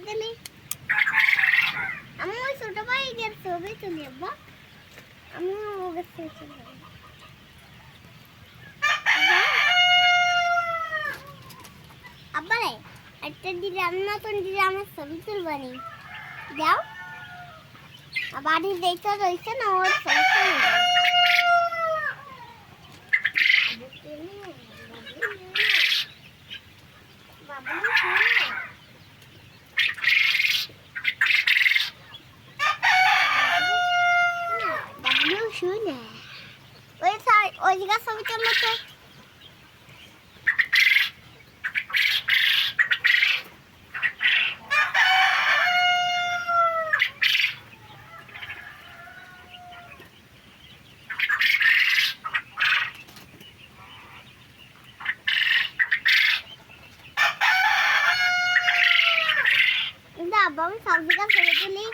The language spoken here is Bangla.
এখানে। আমি ওই ছোট ভাই গেছে ওকে চলে যাব। আমি ও গেছে চলে যাব। একটা দিলাম নতুন দিলে আমার ছবি তুলবানি যাও। বাড়ি দেখতে রয়েছে না, ওর ছবি তুলবে। শুনে ওই সাই- ওই জায়গা ছবি তুললো তো কিন্তু আমি সব জায়গা ছবি তুলি